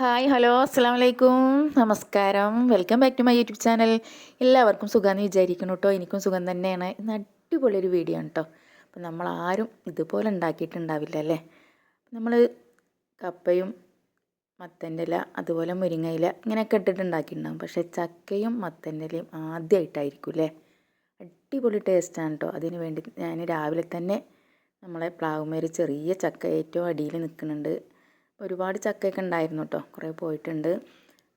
Hi hello അസ്സാം വലൈക്കും നമസ്കാരം. Welcome back to my YouTube channel. എല്ലാവർക്കും സുഖമെന്ന് വിചാരിക്കണം കേട്ടോ എനിക്കും സുഖം തന്നെയാണ്. ഇന്ന് അടിപൊളിയൊരു വീഡിയോ ആണ് കേട്ടോ അപ്പം നമ്മൾ ആരും ഇതുപോലെ ഉണ്ടാക്കിയിട്ടുണ്ടാവില്ല അല്ലേ? നമ്മൾ കപ്പയും മത്തന്റെ ഇല അതുപോലെ മുരിങ്ങയില ഇങ്ങനെയൊക്കെ ഇട്ടിട്ട് ഉണ്ടാക്കിയിട്ടുണ്ടാകും പക്ഷേ ചക്കയും മത്തന്റെ ഇലയും ആദ്യമായിട്ടായിരിക്കും അല്ലേ? അടിപൊളി ടേസ്റ്റാണ് കേട്ടോ അതിന് വേണ്ടി ഞാൻ രാവിലെ തന്നെ നമ്മളെ പ്ലാവുമേര് ചെറിയ ചക്ക ഏറ്റവും അടിയിൽ നിൽക്കുന്നുണ്ട്. ഒരുപാട് ചക്കയൊക്കെ ഉണ്ടായിരുന്നു കേട്ടോ കുറേ പോയിട്ടുണ്ട്.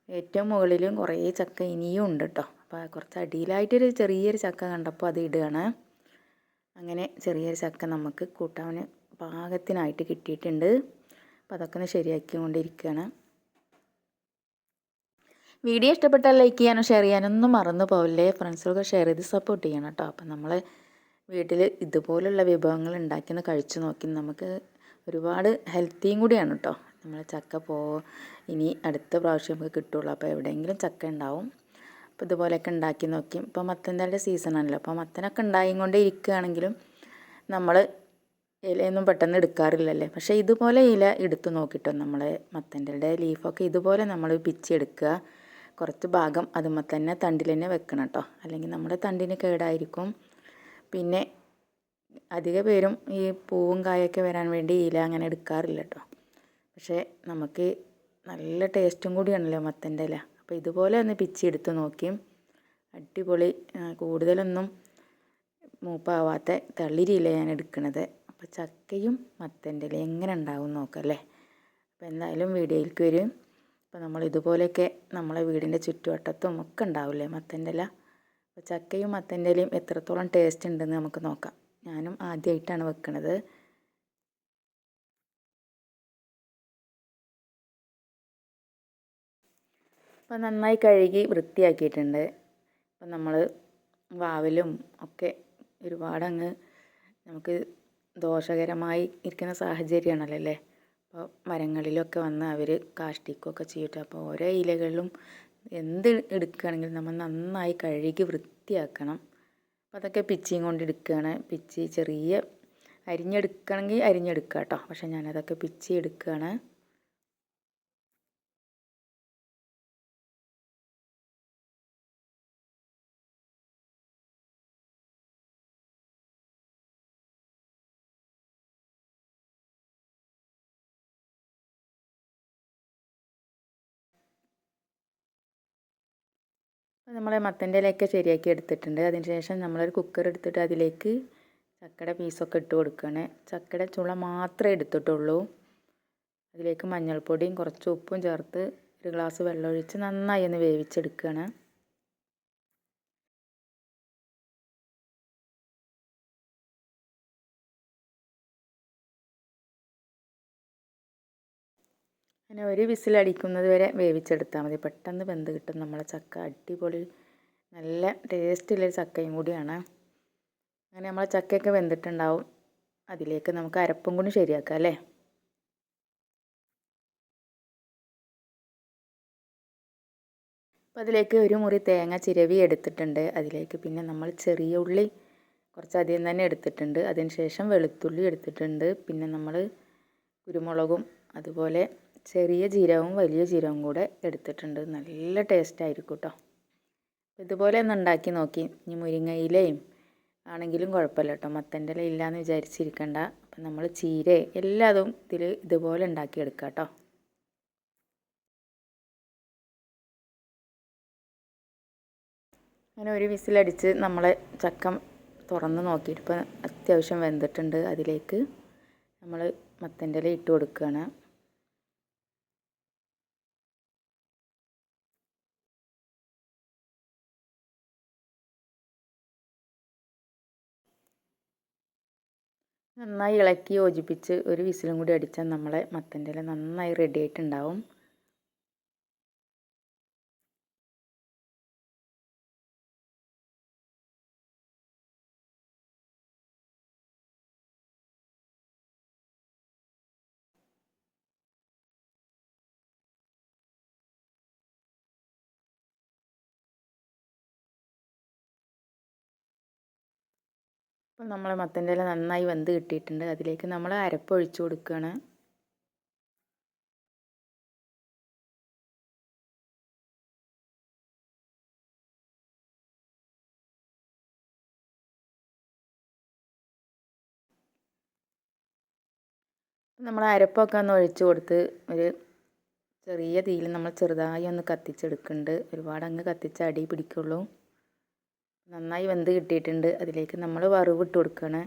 ഏറ്റവും മുകളിലും കുറേ ചക്ക ഇനിയും ഉണ്ട് കേട്ടോ അപ്പോൾ കുറച്ച് അടിയിലായിട്ടൊരു ചെറിയൊരു ചക്ക കണ്ടപ്പോൾ അത് ഇടുകയാണ്. അങ്ങനെ ചെറിയൊരു ചക്ക നമുക്ക് കൂട്ടാവിന് പാകത്തിനായിട്ട് കിട്ടിയിട്ടുണ്ട്. അപ്പോൾ അതൊക്കെ ഒന്ന് ശരിയാക്കിക്കൊണ്ടിരിക്കുകയാണ്. വീഡിയോ ഇഷ്ടപ്പെട്ടാൽ ലൈക്ക് ചെയ്യാനോ ഷെയർ ചെയ്യാനൊന്നും മറന്നു പോവില്ലേ. ഫ്രണ്ട്സുകൾക്ക് ഷെയർ ചെയ്ത് സപ്പോർട്ട് ചെയ്യണം കേട്ടോ അപ്പം നമ്മൾ വീട്ടിൽ ഇതുപോലുള്ള വിഭവങ്ങൾ ഉണ്ടാക്കി കഴിച്ചു നോക്കി നമുക്ക് ഒരുപാട് ഹെൽത്തിയും കൂടിയാണ് കേട്ടോ നമ്മൾ ചക്ക പോ ഇനി അടുത്ത പ്രാവശ്യം നമുക്ക് കിട്ടുള്ളൂ. അപ്പോൾ എവിടെയെങ്കിലും ചക്ക ഉണ്ടാവും. അപ്പോൾ ഇതുപോലെയൊക്കെ ഉണ്ടാക്കി നോക്കി. ഇപ്പോൾ മത്തന്റെ സീസണാണല്ലോ അപ്പോൾ മത്തനൊക്കെ ഉണ്ടായും കൊണ്ടേ ഇരിക്കുകയാണെങ്കിലും നമ്മൾ ഇലയൊന്നും പെട്ടെന്ന് എടുക്കാറില്ലല്ലേ. പക്ഷേ ഇതുപോലെ ഇല എടുത്ത് നോക്കിയിട്ടോ നമ്മൾ മത്തന്റെ ലീഫൊക്കെ ഇതുപോലെ നമ്മൾ പിച്ചെടുക്കുക കുറച്ച് ഭാഗം അതുമ്മ തന്നെ തണ്ടിൽ തന്നെ വെക്കണം കേട്ടോ. അല്ലെങ്കിൽ നമ്മുടെ തണ്ടിന് കേടായിരിക്കും. പിന്നെ അധിക പേരും ഈ പൂവും കായൊക്കെ വരാൻ വേണ്ടി ഇല അങ്ങനെ എടുക്കാറില്ല കേട്ടോ. പക്ഷേ നമുക്ക് നല്ല ടേസ്റ്റും കൂടിയാണല്ലോ മത്തന്റെ ഇല. അപ്പോൾ ഇതുപോലെ ഒന്ന് പിച്ചെടുത്ത് നോക്കി. അടിപൊളി കൂടുതലൊന്നും മൂപ്പാവാത്ത തളിരിയില ഞാൻ എടുക്കുന്നത് അപ്പോൾ ചക്കയും മത്തന്റെ ഇല എങ്ങനെ ഉണ്ടാവും നോക്കല്ലേ അപ്പോൾ എന്തായാലും വീഡിയോയിലേക്ക് വരും. അപ്പോൾ നമ്മൾ ഇതുപോലെയൊക്കെ നമ്മളെ വീടിന്റെ ചുറ്റുവട്ടത്തും ഒക്കെ ഉണ്ടാവില്ലേ മത്തന്റെ ഇല? അപ്പോൾ ചക്കയും മത്തന്റെ ഇലയും എത്രത്തോളം ടേസ്റ്റ് ഉണ്ടെന്ന് നമുക്ക് നോക്കാം. ഞാനും ആദ്യമായിട്ടാണ് വെക്കണത്. അപ്പം നന്നായി കഴുകി വൃത്തിയാക്കിയിട്ടുണ്ട്. അപ്പം നമ്മൾ വാവലും ഒക്കെ ഒരുപാടങ്ങ് നമുക്ക് ദോഷകരമായി ഇരിക്കുന്ന സാഹചര്യമാണല്ലോ അല്ലേ? അപ്പോൾ മരങ്ങളിലൊക്കെ വന്ന് അവർ കാഷ്ടിക്കുകയൊക്കെ ചെയ്യട്ടെ. അപ്പോൾ ഓരോ ഇലകളിലും എന്ത് എടുക്കുകയാണെങ്കിലും നമ്മൾ നന്നായി കഴുകി വൃത്തിയാക്കണം. അപ്പോൾ അതൊക്കെ പിച്ചിയും കൊണ്ട് എടുക്കുകയാണ്. പിച്ചി ചെറിയ അരിഞ്ഞെടുക്കണമെങ്കിൽ അരിഞ്ഞെടുക്കുക കേട്ടോ. പക്ഷേ ഞാനതൊക്കെ പിച്ചി എടുക്കുകയാണ്. നമ്മൾ മത്തന്റെ ഇലയൊക്കെ ശരിയാക്കി എടുത്തിട്ടുണ്ട്. അതിന് ശേഷം നമ്മളൊരു കുക്കർ എടുത്തിട്ട് അതിലേക്ക് ചക്കയുടെ പീസൊക്കെ ഇട്ട് കൊടുക്കുകയാണ്. ചക്കയുടെ ചുള മാത്രമേ എടുത്തിട്ടുള്ളൂ. അതിലേക്ക് മഞ്ഞൾപ്പൊടിയും കുറച്ച് ഉപ്പും ചേർത്ത് ഒരു ഗ്ലാസ് വെള്ളം ഒഴിച്ച് നന്നായി ഒന്ന് വേവിച്ചെടുക്കുകയാണ്. അങ്ങനെ ഒരു വിസിലടിക്കുന്നത് വരെ വേവിച്ചെടുത്താൽ മതി. പെട്ടെന്ന് വെന്ത് കിട്ടും. നമ്മളെ ചക്ക അടിപൊളി നല്ല ടേസ്റ്റുള്ളൊരു ചക്കയും കൂടിയാണ്. അങ്ങനെ നമ്മളെ ചക്കയൊക്കെ വെന്തിട്ടുണ്ടാവും. അതിലേക്ക് നമുക്ക് അരപ്പും കൂടി ശരിയാക്കാം അല്ലേ? അപ്പോൾ അതിലേക്ക് ഒരു മുറി തേങ്ങ ചിരവി എടുത്തിട്ടുണ്ട്. അതിലേക്ക് പിന്നെ നമ്മൾ ചെറിയ ഉള്ളി കുറച്ച് അധികം തന്നെ എടുത്തിട്ടുണ്ട്. അതിന് ശേഷം വെളുത്തുള്ളി എടുത്തിട്ടുണ്ട്. പിന്നെ നമ്മൾ കുരുമുളകും അതുപോലെ ചെറിയ ജീരകവും വലിയ ജീരകവും കൂടെ എടുത്തിട്ടുണ്ട്. നല്ല ടേസ്റ്റ് ആയിരിക്കും കേട്ടോ ഇതുപോലെ ഒന്ന് ഉണ്ടാക്കി നോക്കി. ഇനി മുരിങ്ങയിലയും ആണെങ്കിലും കുഴപ്പമില്ല കേട്ടോ മത്തന്റെ ഇല ഇല്ലയെന്ന് വിചാരിച്ചിരിക്കണ്ട. അപ്പം നമ്മൾ ചീര എല്ലാതും ഇതിൽ ഇതുപോലെ ഉണ്ടാക്കിയെടുക്കാം കേട്ടോ അങ്ങനെ ഒരു വിസിലടിച്ച് നമ്മളെ ചക്കം തുറന്ന് നോക്കിയിട്ട് ഇപ്പം അത്യാവശ്യം വെന്തിട്ടുണ്ട് അതിലേക്ക്. നമ്മൾ മത്തന്റെ ഇല ഇട്ട് കൊടുക്കുകയാണ്. നന്നായി ഇളക്കി യോജിപ്പിച്ച് ഒരു വിസിലും കൂടി അടിച്ചാൽ നമ്മളെ മത്തന്റെ ഇല നന്നായി റെഡി ആയിട്ടുണ്ടാവും. അപ്പോൾ നമ്മൾ മത്തന്റെ ഇല നന്നായി വെന്ത് കിട്ടിയിട്ടുണ്ട്. അതിലേക്ക് നമ്മൾ അരപ്പ് ഒഴിച്ചു കൊടുക്കുകയാണ്. നമ്മൾ അരപ്പൊക്കെ ഒന്ന് ഒഴിച്ചു കൊടുത്ത് ഒരു ചെറിയ തീയിൽ നമ്മൾ ചെറുതായി ഒന്ന് കത്തിച്ചെടുക്കുന്നുണ്ട്. ഒരുപാട് അങ്ങ് കത്തിച്ച് അടി പിടിക്കുള്ളൂ. നന്നായി വെന്ത് കിട്ടിയിട്ടുണ്ട്. അതിലേക്ക് നമ്മൾ വറവ് ഇട്ട് കൊടുക്കുകയാണ്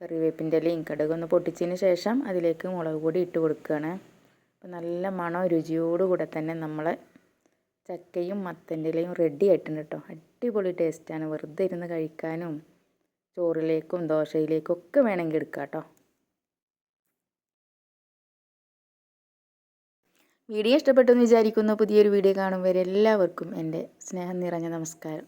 കറിവേപ്പിന്റെ ഇലയും കടുകൊന്ന് പൊട്ടിച്ചതിന് ശേഷം അതിലേക്ക് മുളക് പൊടി ഇട്ട് കൊടുക്കുകയാണ് അപ്പോൾ നല്ല മണം രുചിയോടുകൂടെ തന്നെ നമ്മൾ ചക്കയും മത്തന്റെ ഇലയും റെഡി ആയിട്ടുണ്ട് കേട്ടോ അടിപൊളി ടേസ്റ്റാണ് വെറുതെ ഇരുന്ന് കഴിക്കാനും ചോറിലേക്കും ദോശയിലേക്കും ഒക്കെ വേണമെങ്കിൽ എടുക്കാം കേട്ടോ വീഡിയോ ഇഷ്ടപ്പെട്ടെന്ന് വിചാരിക്കുന്നു. പുതിയൊരു വീഡിയോ കാണും വരെ എല്ലാവർക്കും എന്റെ സ്നേഹം നിറഞ്ഞ നമസ്കാരം.